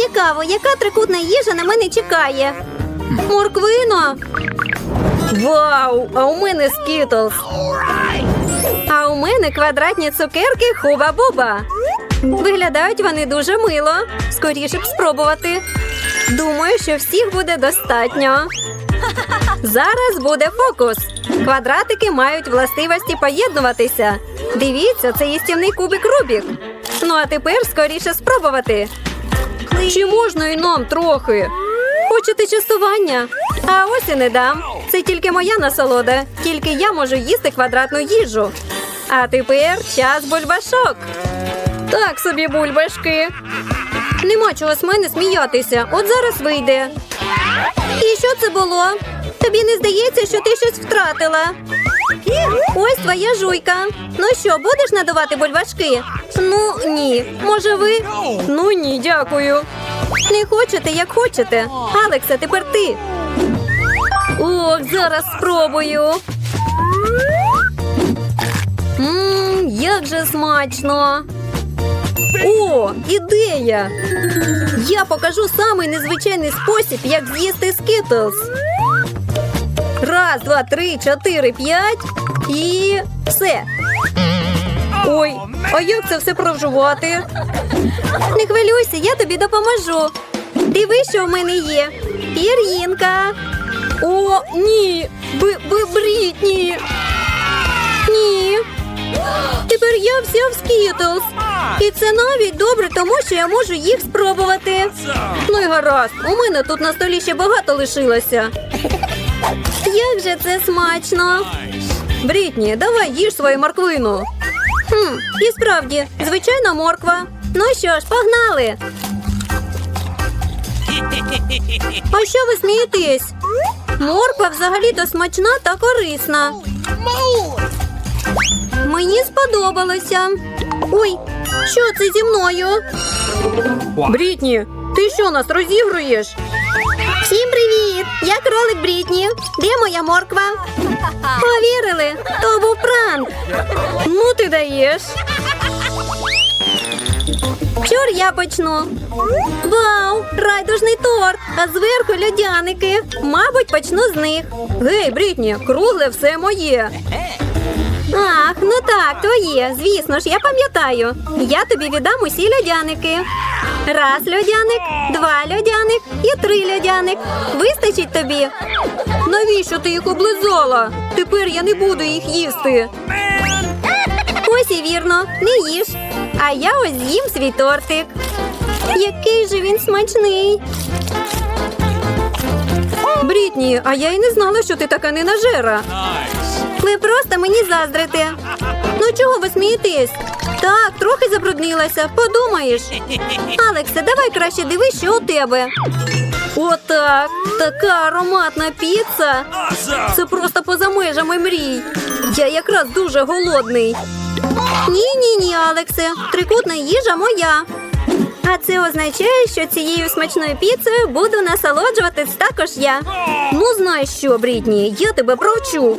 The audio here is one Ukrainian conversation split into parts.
Цікаво, яка трикутна їжа на мене чекає. Морквина. Вау! А у мене скітлс. А у мене квадратні цукерки Хуба-Буба. Виглядають вони дуже мило. Скоріше б спробувати. Думаю, що всіх буде достатньо. Зараз буде фокус. Квадратики мають властивості поєднуватися. Дивіться, це їстівний кубик Рубік. Ну а тепер скоріше спробувати. Чи можна і нам трохи? Хочете частування? А ось і не дам. Це тільки моя насолода. Тільки я можу їсти квадратну їжу. А тепер час бульбашок. Так собі бульбашки. Нема чого з мене сміятися. От зараз вийде. І що це було? Тобі не здається, що ти щось втратила? Ось твоя жуйка. Ну що, будеш надувати бульбашки? Ну ні. Може ви? Ну ні, дякую. Не хочете, як хочете. Алекса, тепер ти. Ох, зараз спробую. Мм, як же смачно. О, ідея! Я покажу самий незвичайний спосіб, як з'їсти скітлс. Раз, два, три, чотири, п'ять і все. Ой, а як це все прожувати? Не хвилюйся, я тобі допоможу. Диви, що в мене є. Пір'їнка. О, ні. Би, Брітні. Ні. Тепер я вся в скітлс. І це навіть добре, тому що я можу їх спробувати. Ну і гаразд, у мене тут на столі ще багато лишилося. Як же це смачно. Брітні, давай їж свою морквину. Хм, і справді, звичайна морква. Ну що ж, погнали. А що ви смієтесь? Морква взагалі-то смачна та корисна. Мені сподобалося. Ой, що це зі мною? Брітні, ти що нас розігруєш? Всім привіт! Я кролик Брітні. Де моя морква? Повірили? То був пранк. Ну ти даєш. Чур я почну. Вау! Райдужний торт! А зверху льодяники. Мабуть, почну з них. Гей, Брітні, кругле все моє. Ах, ну так, твоє. Звісно ж, я пам'ятаю. Я тобі віддам усі льодяники. Раз льодяник, два льодяник і три льодяник. Вистачить тобі. Навіщо ти їх облизала? Тепер я не буду їх їсти. Ось і вірно, не їж. А я ось з'їм свій тортик. Який же він смачний. Брітні, а я й не знала, що ти така ненажера. Ви просто мені заздрите. Ну чого ви смієтесь? Так, трохи забруднилася, подумаєш. Алексе, давай краще дивись, що у тебе. Отак. Така ароматна піца. Це просто поза межами мрій. Я якраз дуже голодний. Ні, ні, Алексе. Трикутна їжа моя. А це означає, що цією смачною піцею буду насолоджуватись також я. Ну, знаєш що, Брітні, я тебе провчу.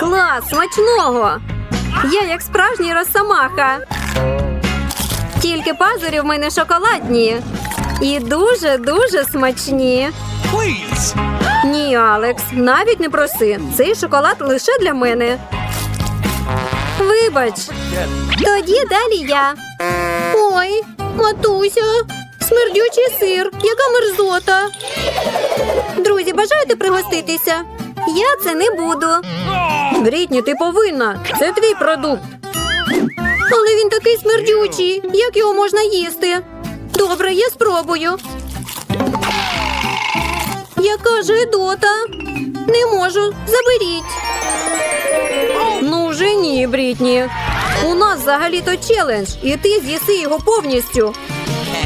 Клас, смачного! Я як справжній росомаха. Тільки пазурі в мене шоколадні. І дуже-дуже смачні. Please. Ні, Алекс, навіть не проси. Цей шоколад лише для мене. Вибач. Тоді далі я. Ой, матуся, смердючий сир, яка мерзота. Друзі, бажаєте пригоститися? Я це не буду. Брітні, ти повинна. Це твій продукт. Але він такий смердючий. Як його можна їсти? Добре, я спробую. Яка ж гидота? Не можу. Заберіть. Ну вже ні, Брітні. У нас взагалі-то челендж, і ти з'їси його повністю.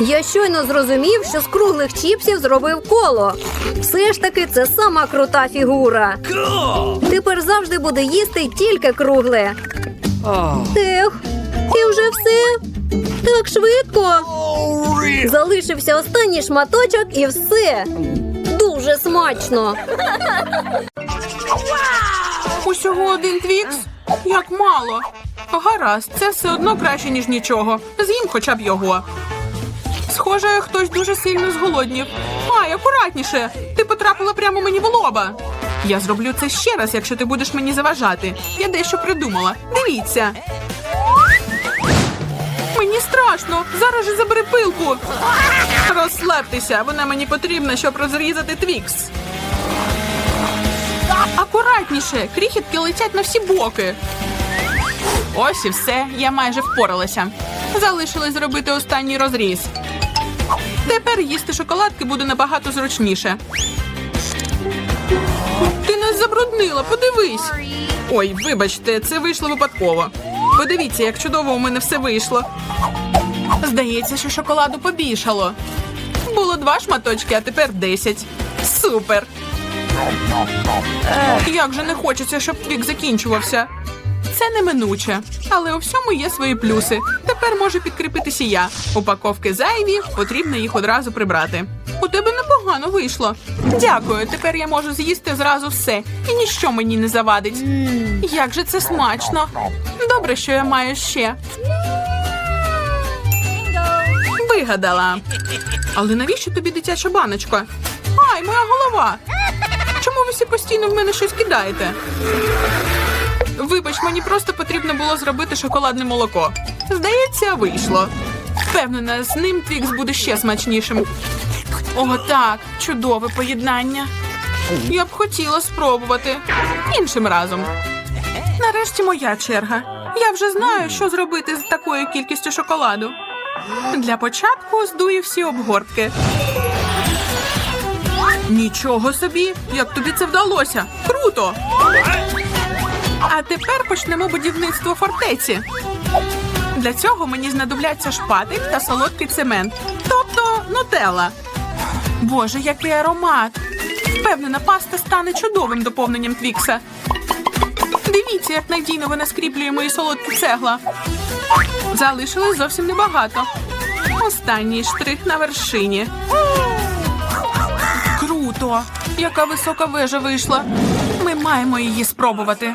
Я щойно зрозумів, що з круглих чіпсів зробив коло. Все ж таки, це сама крута фігура. Тепер завжди буду їсти тільки кругле. Ех, і вже все. Так швидко. Залишився останній шматочок і все. Дуже смачно. Усього один твікс? Як мало. Гаразд, це все одно краще, ніж нічого. З'їм хоча б його. Схоже, хтось дуже сильно зголоднів. Ай, акуратніше! Ти потрапила прямо мені в лоба. Я зроблю це ще раз, якщо ти будеш мені заважати. Я дещо придумала. Дивіться. Мені страшно. Зараз же забери пилку. Розслабтеся, вона мені потрібна, щоб розрізати твікс. Акуратніше, крихітки летять на всі боки. Ось і все, я майже впоралася. Залишилось зробити останній розріз. Тепер їсти шоколадки буде набагато зручніше. Ти нас забруднила, подивись. Ой, вибачте, це вийшло випадково. Подивіться, як чудово у мене все вийшло. Здається, що шоколаду побільшало. Було два шматочки, а тепер десять. Супер! Як же не хочеться, щоб твік закінчувався. Це неминуче, але у всьому є свої плюси. Тепер можу підкріпитися я. Упаковки зайві, потрібно їх одразу прибрати. У тебе непогано вийшло. Дякую. Тепер я можу з'їсти зразу все, і ніщо мені не завадить. Як же це смачно! Добре, що я маю ще. Вигадала. Але навіщо тобі дитяча баночка? Ай, моя голова! Чому ви всі постійно в мене щось кидаєте? Вибач, мені просто потрібно було зробити шоколадне молоко. Здається, вийшло. Впевнена, з ним твікс буде ще смачнішим. О, так, чудове поєднання. Я б хотіла спробувати іншим разом. Нарешті моя черга. Я вже знаю, що зробити з такою кількістю шоколаду. Для початку здую всі обгортки. Нічого собі, як тобі це вдалося? Круто! А тепер почнемо будівництво фортеці. Для цього мені знадобляться шпатель та солодкий цемент, тобто нутелла. Боже, який аромат! Впевнена, паста стане чудовим доповненням твікса. Дивіться, як надійно вона скріплює мої солодкі цегла. Залишилось зовсім небагато. Останній штрих на вершині. Круто! Яка висока вежа вийшла. Ми маємо її спробувати.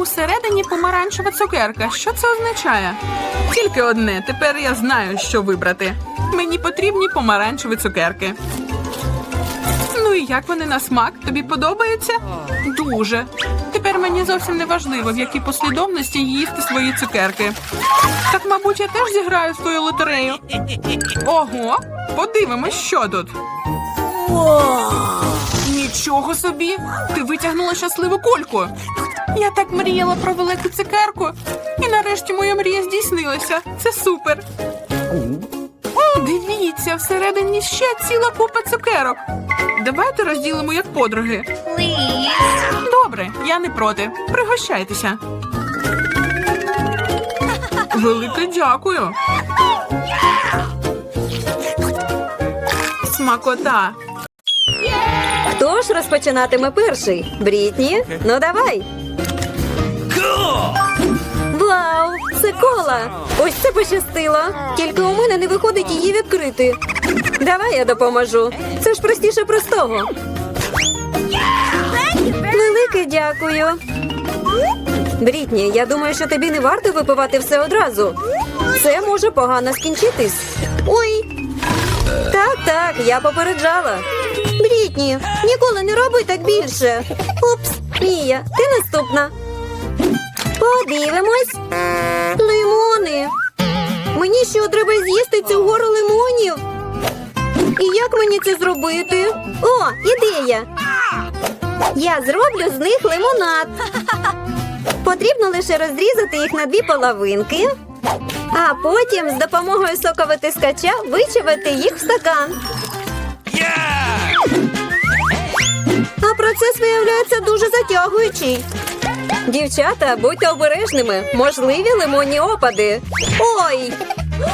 Усередині помаранчева цукерка. Що це означає? Тільки одне. Тепер я знаю, що вибрати. Мені потрібні помаранчеві цукерки. Ну і як вони на смак? Тобі подобаються? Дуже. Тепер мені зовсім не важливо, в якій послідовності їсти свої цукерки. Так, мабуть, я теж зіграю свою лотерею. Ого, подивимось, що тут. Нічого собі! Ти витягнула щасливу кульку. Я так мріяла про велику цукерку, і нарешті моя мрія здійснилася. Це супер. Дивіться, всередині ще ціла купа цукерок. Давайте розділимо як подруги. Добре, я не проти. Пригощайтеся. Велике дякую. Смакота. Хто ж розпочинатиме перший? Брітні? Ну давай. Вау! Кола! Ось це пощастило. Тільки у мене не виходить її відкрити. Давай я допоможу. Це ж простіше простого. Велике дякую. Брітні, я думаю, що тобі не варто випивати все одразу. Це може погано скінчитись. Ой. Так, так, я попереджала. Брітні, ніколи не роби так більше. Упс, Мія, ти наступна. Подивимось. Лимони. Мені що треба з'їсти цю гору лимонів? І як мені це зробити? О, ідея! Я зроблю з них лимонад. Потрібно лише розрізати їх на дві половинки, а потім з допомогою соковитискача вичавити їх в стакан. А процес виявляється дуже затягуючий. Дівчата, будьте обережними. Можливі лимонні опади. Ой!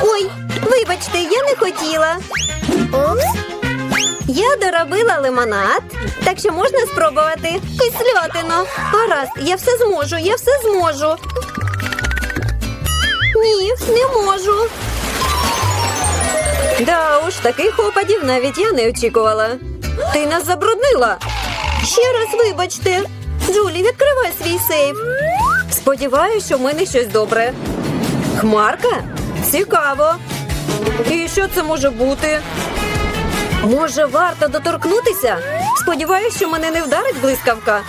Ой, вибачте, я не хотіла. Я доробила лимонад, так що можна спробувати. Кислятину. Гаразд, я все зможу, я все зможу. Ні, не можу. Да уж, таких опадів навіть я не очікувала. Ти нас забруднила. Ще раз вибачте. Джулі, відкривай свій сейф. Сподіваюсь, що в мене щось добре. Хмарка? Цікаво. І що це може бути? Може, варто доторкнутися? Сподіваюсь, що мене не вдарить блискавка.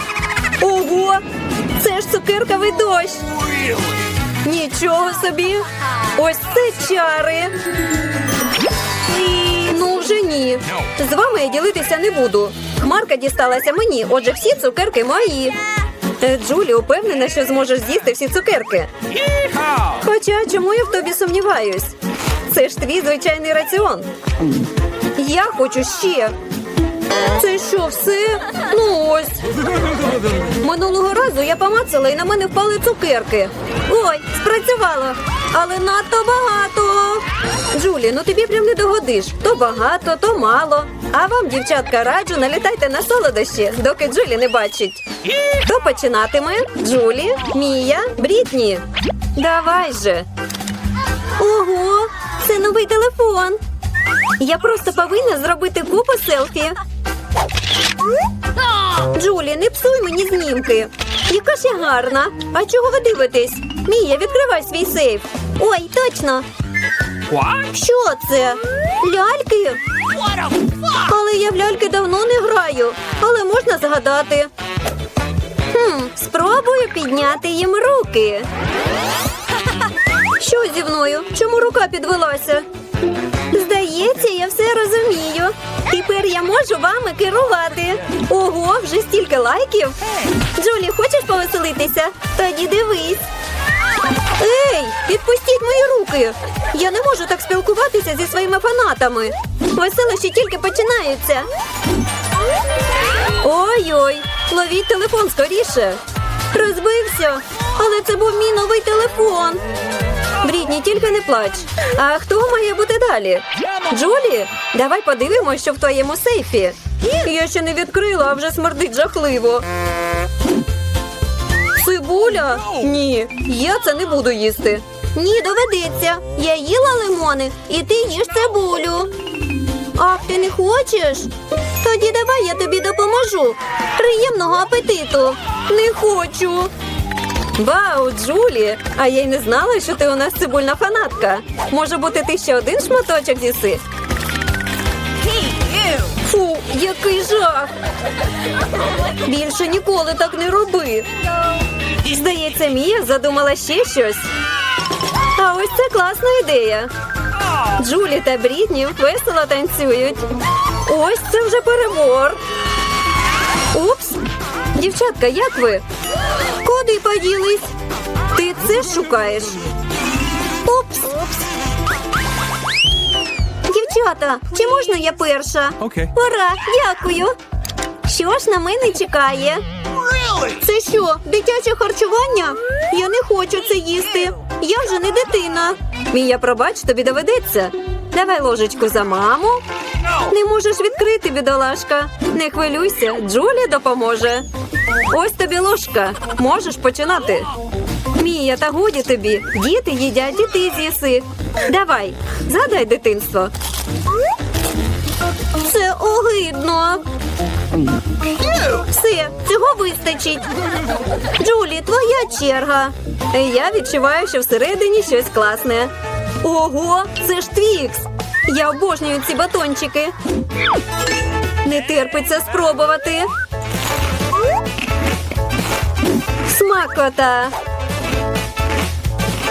Ого! Це ж цукерковий дощ. Нічого собі. Ось це чари. Ну, вже ні. З вами я ділитися не буду. Хмарка дісталася мені, отже, всі цукерки мої. Е, Джулі упевнена, що зможеш з'їсти всі цукерки. Хоча чому я в тобі сумніваюсь? Це ж твій звичайний раціон. Я хочу ще. Це що, все? Ну ось. Минулого разу я помацала і на мене впали цукерки. Ой, спрацювало. Але надто багато. Джулі, ну тобі прям не догодиш. То багато, то мало. А вам, дівчатка, раджу, налітайте на солодощі, доки Джулі не бачить. Хто починатиме? Джулі, Мія, Брітні. Давай же. Ого, це новий телефон. Я просто повинна зробити купу селфі. Джулі, не псуй мені знімки. Яка ж я гарна. А чого ви дивитесь? Мія, відкривай свій сейф. Ой, точно. Що це? Ляльки? Але я в ляльки давно не граю, але можна згадати. Хм, спробую підняти їм руки. Що зі мною? Чому рука підвелася? Здається, я все розумію. Тепер я можу вами керувати. Ого, вже стільки лайків. Джулі, хочеш повеселитися? Тоді дивись. Ей, відпустіть мої руки. Я не можу так спілкуватися зі своїми фанатами. Веселощі тільки починаються. Ой-ой, ловіть телефон скоріше. Розбився, але це був мій новий телефон. Брідні, тільки не плач. А хто має бути далі? Джулі, давай подивимось, що в твоєму сейфі. Я ще не відкрила, а вже смердить жахливо. Цибуля? Ні, я це не буду їсти. Ні, доведеться. Я їла лимони, і ти їш цибулю. Ах, ти не хочеш? Тоді давай я тобі допоможу. Приємного апетиту. Не хочу. Вау, Джулі! А я й не знала, що ти у нас цибульна фанатка. Може бути, ти ще один шматочок з'їси? Фу, який жах! Більше ніколи так не роби. Здається, Мія задумала ще щось. А ось це класна ідея. Джулі та Брітні весело танцюють. Ось це вже перебор. Упс. Дівчатка, як ви? Куди поділись? Ти це шукаєш? Упс. Дівчата, чи можна я перша? Окей. Ура, дякую. Що ж на мене чекає? Це що, дитяче харчування? Я не хочу це їсти. Я вже не дитина. Мія, пробач, тобі доведеться. Давай ложечку за маму. Не можеш відкрити, бідолашка. Не хвилюйся, Джулі допоможе. Ось тобі ложка. Можеш починати. Мія, та годі тобі. Діти їдять, і ти з'їси. Давай, згадай дитинство. Це огидно. Все, цього вистачить. Джулі, твоя черга. Я відчуваю, що всередині щось класне. Ого, це ж твікс. Я обожнюю ці батончики. Не терпиться спробувати. Смакота.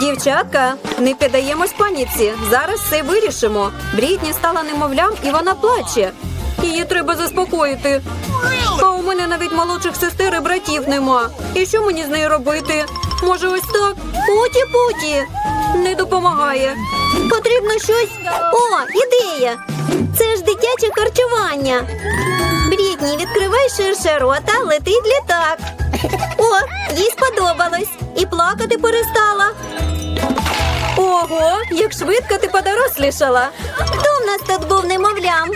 Дівчатка, не піддаємось паніці. Зараз все вирішимо. Брітні стала немовлям і вона плаче. Її треба заспокоїти. А у мене навіть молодших сестер і братів нема. І що мені з нею робити? Може, ось так? Путі-путі. Не допомагає. Потрібно щось. О, ідея! Це ж дитяче харчування. Брітні, відкривай ширше рота, летить літак. О, їй сподобалось. І плакати перестала. Ого, як швидко ти подорослішала. Хто в нас тут був немовлям?